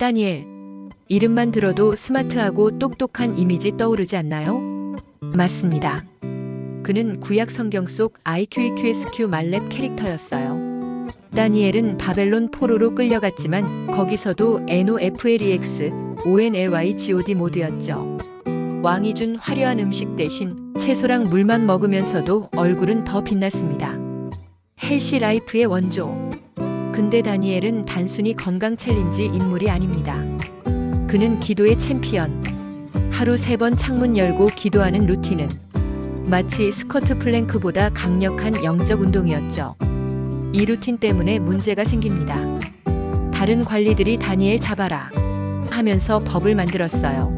다니엘. 이름만 들어도 스마트하고 똑똑한 이미지 떠오르지 않나요? 맞습니다. 그는 구약 성경 속 IQEQSQ 말렙 캐릭터였어요. 다니엘은 바벨론 포로로 끌려갔지만 거기서도 NOFLEX, ONLY GOD 모드였죠. 왕이 준 화려한 음식 대신 채소랑 물만 먹으면서도 얼굴은 더 빛났습니다. 헬시 라이프의 원조. 근데 다니엘은 단순히 건강 챌린지 인물이 아닙니다. 그는 기도의 챔피언. 하루 세 번 창문 열고 기도하는 루틴은 마치 스쿼트 플랭크보다 강력한 영적 운동이었죠. 이 루틴 때문에 문제가 생깁니다. 다른 관리들이 다니엘 잡아라 하면서 법을 만들었어요.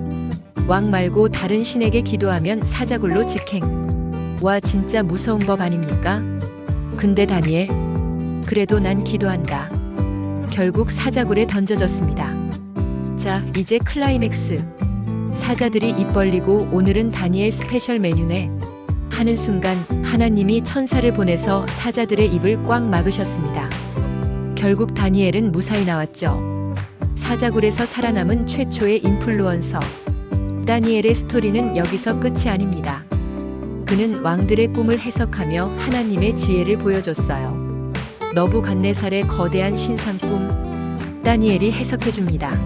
왕 말고 다른 신에게 기도하면 사자굴로 직행. 와 진짜 무서운 법 아닙니까? 근데 다니엘 그래도 난 기도한다. 결국 사자굴에 던져졌습니다. 자, 이제 클라이맥스. 사자들이 입 벌리고 오늘은 다니엘 스페셜 메뉴네. 하는 순간 하나님이 천사를 보내서 사자들의 입을 꽉 막으셨습니다. 결국 다니엘은 무사히 나왔죠. 사자굴에서 살아남은 최초의 인플루언서. 다니엘의 스토리는 여기서 끝이 아닙니다. 그는 왕들의 꿈을 해석하며 하나님의 지혜를 보여줬어요. 너부갓네살의 거대한 신상 꿈 다니엘이 해석해줍니다.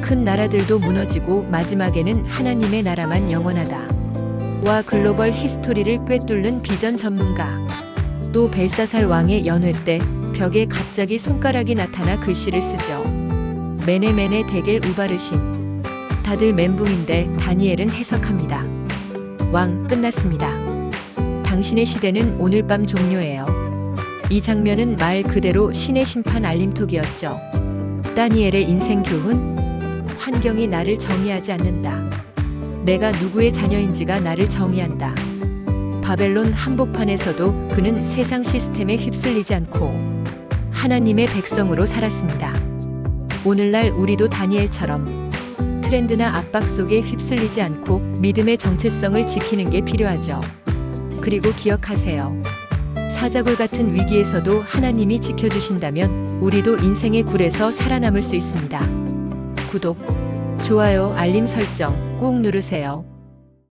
큰 나라들도 무너지고 마지막에는 하나님의 나라만 영원하다. 와 글로벌 히스토리를 꿰뚫는 비전 전문가. 또 벨사살 왕의 연회 때 벽에 갑자기 손가락이 나타나 글씨를 쓰죠. 메네메네 데겔 우바르신. 다들 멘붕인데 다니엘은 해석합니다. 왕 끝났습니다. 당신의 시대는 오늘 밤 종료예요. 이 장면은 말 그대로 신의 심판 알림톡이었죠. 다니엘의 인생 교훈? 환경이 나를 정의하지 않는다. 내가 누구의 자녀인지가 나를 정의한다. 바벨론 한복판에서도 그는 세상 시스템에 휩쓸리지 않고 하나님의 백성으로 살았습니다. 오늘날 우리도 다니엘처럼 트렌드나 압박 속에 휩쓸리지 않고 믿음의 정체성을 지키는 게 필요하죠. 그리고 기억하세요. 사자굴 같은 위기에서도 하나님이 지켜주신다면 우리도 인생의 굴에서 살아남을 수 있습니다. 구독, 좋아요, 알림 설정 꾹 누르세요.